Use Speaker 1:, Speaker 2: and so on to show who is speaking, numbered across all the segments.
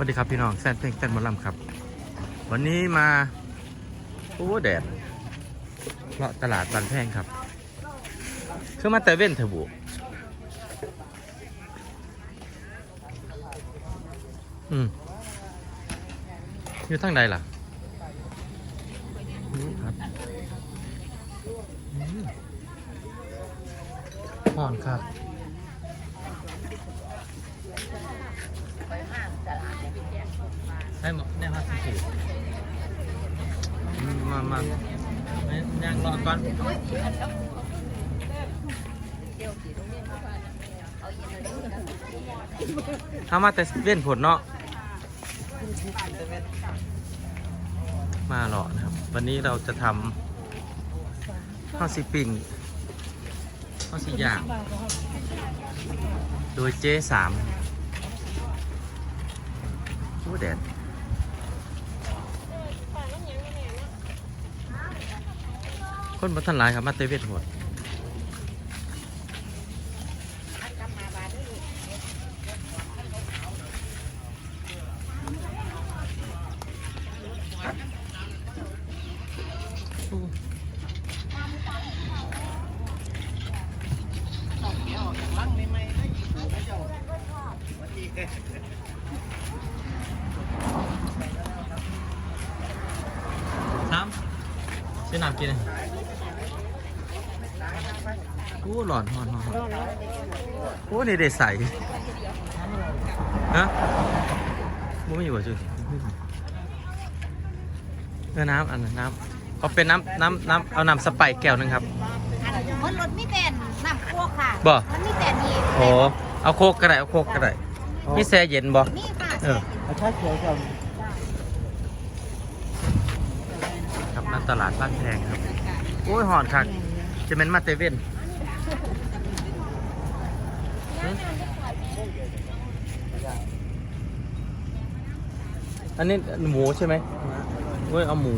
Speaker 1: สวัสดีครับพี่น้องแซนเพลงแซนมอลำครับ วันนี้มา โอ้แดดเลาะตลาดบันแพงครับคือมาแต่เว้นเถอะบุอืมอยู่ทางใดล่ะครับอ่อนครับ ให้หมดเนี่ยครับสี่มามาไม่ย่างรอก่อนถ้ามาแต่เว้นผลเนาะ มาหรอนะครับ วันนี้เราจะทำข้าวซีปิ่งข้าวซีย่าง โดยเจ๊สาม อ้แดดคนมาทันหลายครับมาเตเวทหัวด น้ำกินเลยโอ้หลอนหอนหอนหอนโอ้นี่เด็ดใสฮะมูไม่อยู่บ่จุดเออน้ำอันนั้นน้ำเอาเป็นน้ำน้ำน้ำเอาน้ำสไปร์แก้วหนึงครับ
Speaker 2: อันมันรถมีแต่น้ำโคกค่ะ
Speaker 1: บ่
Speaker 2: มันมีแต่นี่
Speaker 1: โอ้เอาโคกก็ได้เอาโคกก็ได้มีแช่เย็นบ่
Speaker 2: นี่ค่ะ
Speaker 1: เออ
Speaker 3: เอาชาเขียวก่อน
Speaker 1: ครับมา ตลาดบ้านแพงครับโอ้ยหอนคักจะเป็นมาเตเว่นหึอันนี้หมูใช่ไหมเว้ยเอาหมู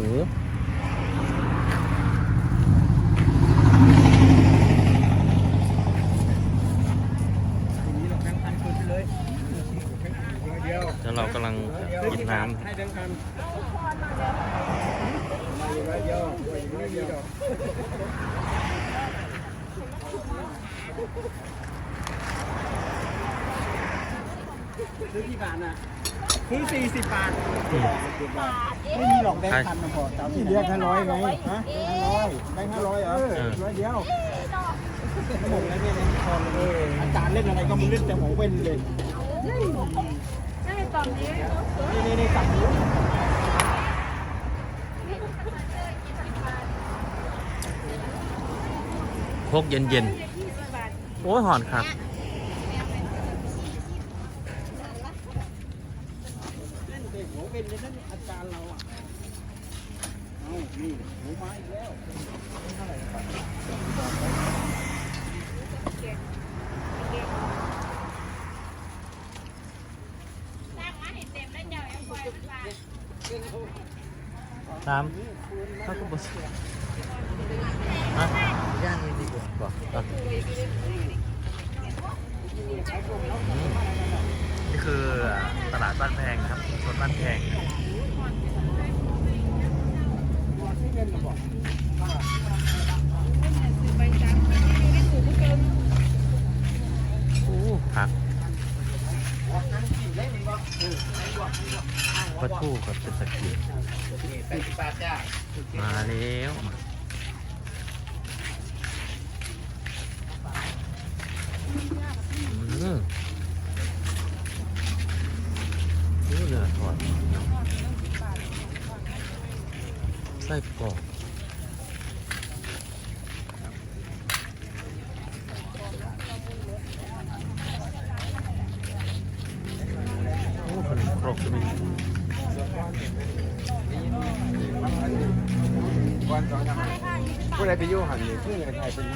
Speaker 3: ทีนี้เราแข่งขันคนไปเลยเดียว
Speaker 1: แล้วเรากำลังกินน้
Speaker 3: ใซื้อกี่บาทน่ะซื้อสี่สิบบาทำ
Speaker 1: อืม
Speaker 3: ไม่มีหรอกแบงค์พันนะพอตามที่เรียกห้าร้อยไงฮะห้าร้อยแบงค์ห้าร้อยเหรอร้อยเดียวไม่หมดแล้วเนี่ยพอเลยอาจารย์เล่นอะไรก็มึงเล่นแต่หัวเว้นเลยนี่นี่นี่ตับหมู
Speaker 1: พกเย็นเย็นๆโอ้ยหอนครับ
Speaker 3: ตาจารย์เราอะเอามข้า
Speaker 1: มเขาก็บส ฮะย่างนี่ดีกว่าก่อืมนี่คือตลาดบ้านแพงครับสวนบ้านแพงอู้ผักปลาทูกับเป็นตะเกีมาแล้วอืมโอ้เนื้อทอดไส้กรอกโอ้ขนมครกก็มี
Speaker 3: ผู้ใดไปยุ่งหันเนี่ยผู้ใดไทยเป็น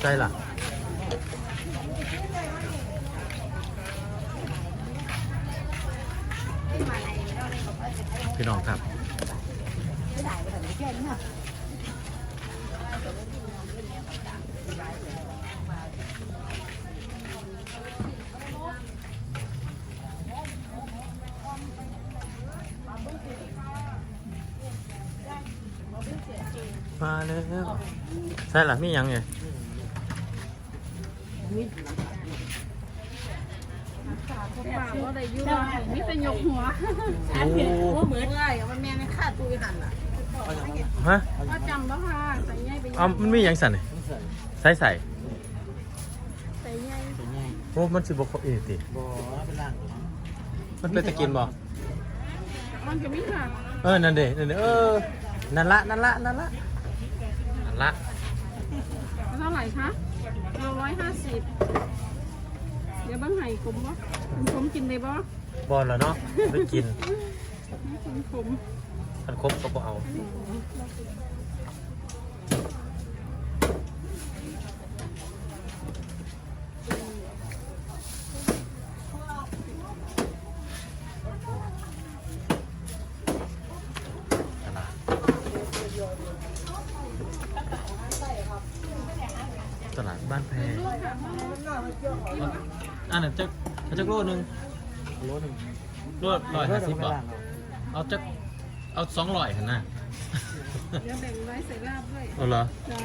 Speaker 1: ใช่ล่ะ พี่น้องครับมาแล้วใช่หรอมียังไง
Speaker 4: ได้ยุ่งมีแต่ยกหัว
Speaker 1: โอ้
Speaker 2: เหมือนไรมันแม่ไม่ฆ่าตัวหันอะ
Speaker 1: ฮะ
Speaker 4: ว่าจำแล้วค่ะใส่ใหญ่ไป
Speaker 1: เอามันมีหยังสั่นนี่ใส่ใส่
Speaker 4: ใส่ใหญ่
Speaker 1: โอ้มันสิบกเอติ
Speaker 3: บ่เป็นร่าง
Speaker 1: มันเป็นตะกินบ่
Speaker 4: มันจะมีค่ะ
Speaker 1: เออ นั่นเด้นั่นเด้เออ นั่นละ นั่นละ นั่นละ นั่นละ
Speaker 4: เท่าไหร่คะเราร้อยห้าสิบ เดี๋ยวบ้างไห้ขมบ่ขมกินได้บ่
Speaker 1: บอลแล้วเนาะไม่กิน
Speaker 4: ขมขม
Speaker 1: มันครบก็บ่เอาตลาดตลาดบ้านแพงอันนั้น จะจะโลนึง
Speaker 3: โลหนึง
Speaker 1: โลร้อยห้าสิบบาทเอาจะเอาสองร้อยหันน่ะ
Speaker 4: เดี๋ยวแบ่งไว้ใส่ลาบด้วย
Speaker 1: เอาเหรอ
Speaker 4: จ้า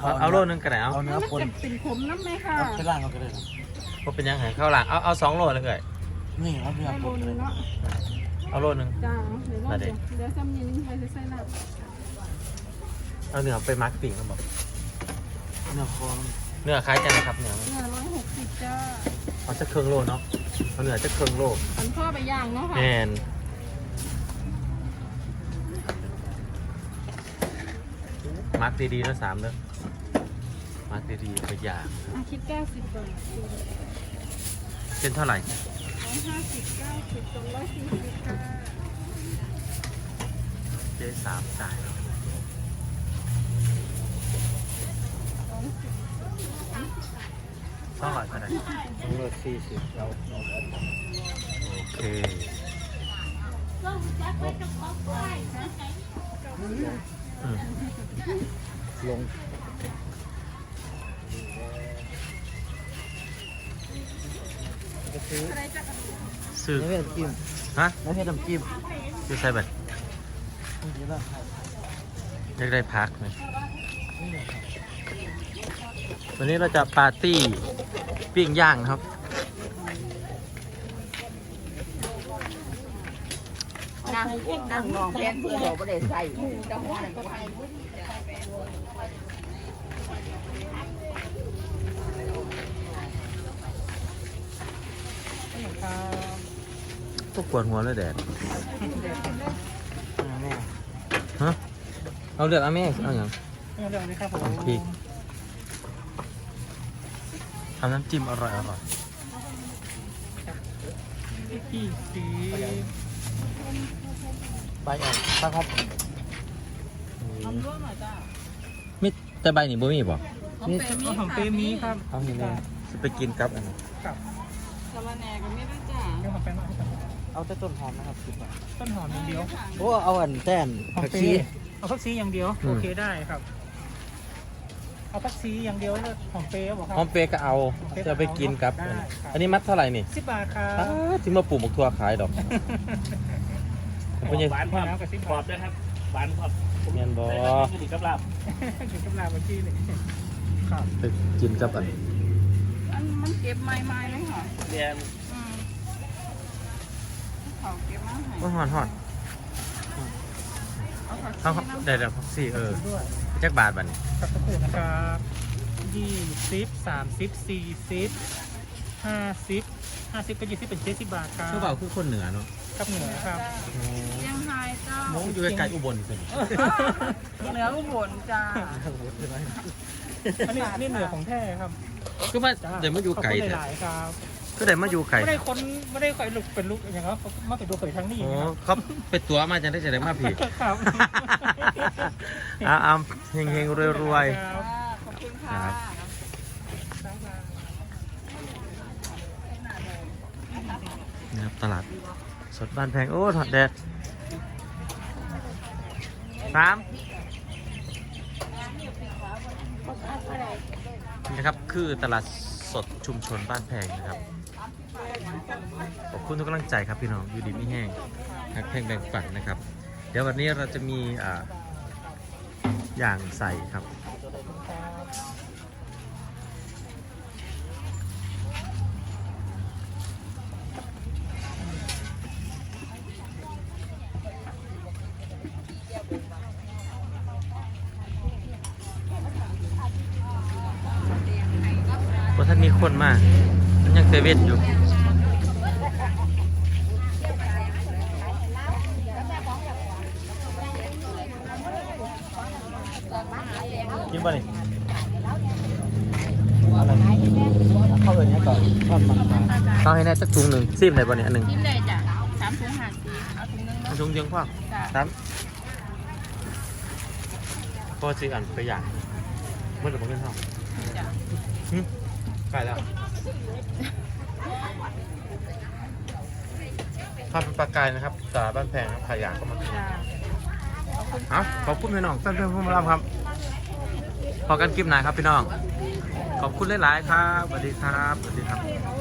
Speaker 1: เอาเอาโลนึงก็ได้เอา
Speaker 3: เอาเนื้อ
Speaker 4: มัน
Speaker 3: คน
Speaker 4: จะเป็นขมน้ำไหมค่ะ
Speaker 3: เอาเป็นร่างเราก็ได้ครับ
Speaker 1: เพราะเป็นยังไงเข้าหลังเอาเอาสองโลเลยเลย
Speaker 3: นี่ครับเนื้อ
Speaker 4: ได้
Speaker 3: ค
Speaker 4: โล
Speaker 3: น
Speaker 4: นึ
Speaker 3: เล
Speaker 4: ง
Speaker 3: ย
Speaker 4: เนาะ
Speaker 1: เอาโลนึง
Speaker 4: จ้าเดี๋ยวรอเดี๋ยวเดี๋ยวซ้ำยินไปใส่ลาบ
Speaker 1: เอาเนื้อไปมาร์กปิ้งครับบอก
Speaker 3: เนื้อคอมัน
Speaker 1: เนื้อคล้ายกันนะครับเนื้อ
Speaker 4: เนี่ยร้อยหกสิบจ้า
Speaker 1: เอาจะเครื่องโลเนาะเอาเนื้อจะเครื่องโล
Speaker 4: อันพ่อไปย่างเนาะค่ะ
Speaker 1: แมนมาร์กดีๆนะสามเนื้อมาร์กดีๆไปอย่าง
Speaker 4: อาคิดเก้าสิบบาท
Speaker 1: เป็นเท่าไหร่
Speaker 4: ร้อยห้าสิบเก้าสิบสองร้อยสี่สิบค่ะ
Speaker 1: เจ๊สามจ่าย แล้วเท่าไหร่เท่าไหร่
Speaker 3: โลสี่สิบเราเอาแบบ
Speaker 1: โอเคอืม
Speaker 3: ลงจะซื้อ
Speaker 1: ซื้อ
Speaker 3: ไม่ใช่น้ำจิ้ม
Speaker 1: ฮะ
Speaker 3: ไม่ใช่น้ำจิ้ม
Speaker 1: ซื้อใส่บัตร
Speaker 3: นี่ละ
Speaker 1: อยากได้พักไหมวันนี้เราจะปาร์ตี้ ปิ้งย่างครับ
Speaker 2: นั่งนั่งมองแพนเพื่อเราไม่ได้ใส่จังหวะนั้นก็ไป
Speaker 1: พวกกวนหัวเลยแดดฮะเอาเลือกเอาแม่เอาอย่าง
Speaker 3: เรื่องนี้ครับผม
Speaker 1: พริก ทำน้ำจิ้มอร่อยอร่อย
Speaker 3: พี่สีใบอ่อนครับครับ
Speaker 1: มิแต่ใบนี่บ่มีบ่
Speaker 3: นี่ของเปมีครับ
Speaker 1: เอาเห็นเลยจะไปกินกับอันนั้น
Speaker 4: สะระแหน่ก็ไม่ได้จ้า
Speaker 3: เดี๋ยวผมไปมาเอาแต่ต้นหอมนะครับสิบบาท
Speaker 5: ต้นหอมอย่างเดียว
Speaker 3: โอ้เอาอันแต้น
Speaker 5: ของ
Speaker 3: ผัก
Speaker 5: เป
Speaker 3: ชี
Speaker 5: เอาพักซีอย่างเดียวโอเคได้ครับ เอาพักซีอย่างเดียวแล้วหอมเปย์บอกครั
Speaker 1: หอมเปรย์ก็เอาจะไปกินกับ
Speaker 5: ได้ครับ
Speaker 1: อันนี้มัดเท่าไหร่นี่
Speaker 5: สิบบาทครั
Speaker 1: อ้า
Speaker 5: บ
Speaker 1: ที่มาปลูกหมกทั่วขายดอกเป็นยัง
Speaker 5: หวานครับกับสิบบาท
Speaker 3: นะครับ หวานครับ
Speaker 1: เงินบ่
Speaker 3: ดีกับลาบ
Speaker 5: ถึงกำลังเมื่อกี้นี่ครับ
Speaker 1: ไปกินกับอัน
Speaker 4: อันมันเก็บไม้ไม้ไหมค่ะ
Speaker 3: เรียน
Speaker 4: อืมเขาเก็บมาให้
Speaker 1: ว่าหอนหอน
Speaker 4: เอาผัก
Speaker 1: เอาครับ
Speaker 4: ชีน้ำ
Speaker 1: ได้แล้วพักซี่เออ
Speaker 5: ด้วย
Speaker 1: จักบาทบัดนี้
Speaker 5: ครับสักครู่นะครับยี่สิบสามสิบสี่สิบห้าสิบห้าสิบก็ยี่สิบเป็นเจ็ดสิบบาทครับ
Speaker 1: ชื่อเปล่าคือคนเหนือเนาะ
Speaker 5: ครับเหนือครับ
Speaker 4: ยังไฮเจ้า
Speaker 1: มองอยู่ไกลๆอุบลเป็น
Speaker 4: เหนืออุบลจ้า
Speaker 5: อันนี้นี่เหนือของแท้ครับ
Speaker 1: คือว่า
Speaker 5: จ้า
Speaker 1: เดี๋ยวมาอยู่ไกล
Speaker 5: ขบคุณ
Speaker 1: แต่
Speaker 5: หลายๆครับ
Speaker 1: ก็ได้มาอยู่ไกล
Speaker 5: ไม่ได้คนไม่ได้คอยลุกเป็นลุกอย่างเงี้ยมาเป็นตัวเผยทั้งนี้
Speaker 1: โอ้
Speaker 5: นะครับ
Speaker 1: เขาไปตัวมาจะได้จะได้มาผี
Speaker 5: ครับ
Speaker 1: อ้าอ้าเฮงเฮงรวยรวย
Speaker 5: ครับ
Speaker 4: ขอบคุณค่ะ
Speaker 1: ครับๆนะครับตลาดสดบ้านแพง โอ้ถอดแดดสามนี่นะครับ คือตลาดสดชุมชนบ้านแพงนะครับ ขอบคุณทุกกำลังใจครับพี่น้องอยู่ดีไม่แห้งหักแพงแบ่งฝันนะครับ เดี๋ยววันนี้เราจะมีอ่าอย่างใส่ครับเพราะท่านมีคนมามันยังเซเว่นอยู่ กินป่ะนี่
Speaker 3: อะไรเข้าเลยเนี่ยก่อนทอดมันปลา
Speaker 1: ต้องให้แน่สักถุงหนึ่งซิมได้ป่ะเนี่ยอันหนึ่ง
Speaker 2: กินได้จ้ะสามถุงห้าสิบเอาถุงนึง
Speaker 1: เอาถุงเดียวพ่อ
Speaker 2: จ้ะ
Speaker 1: ครับพ่อซื้ออันไปอย่างเมื่อไหร่ผมขึ้นห้อง
Speaker 2: จ้ะ
Speaker 1: ไก่แล้วข้าวเป็นปลากายนะครับตลาดบ้านแพงครับใครอยากก็มากิน
Speaker 2: จ้ะ
Speaker 1: เอาขอบคุณพี่น้องท่านเพื่อนผู้มารับครับ พอกันคลิปหนาครับพี่น้อง ขอบคุณหลาย ๆ ครับสวัสดีครับสวัสดีครับ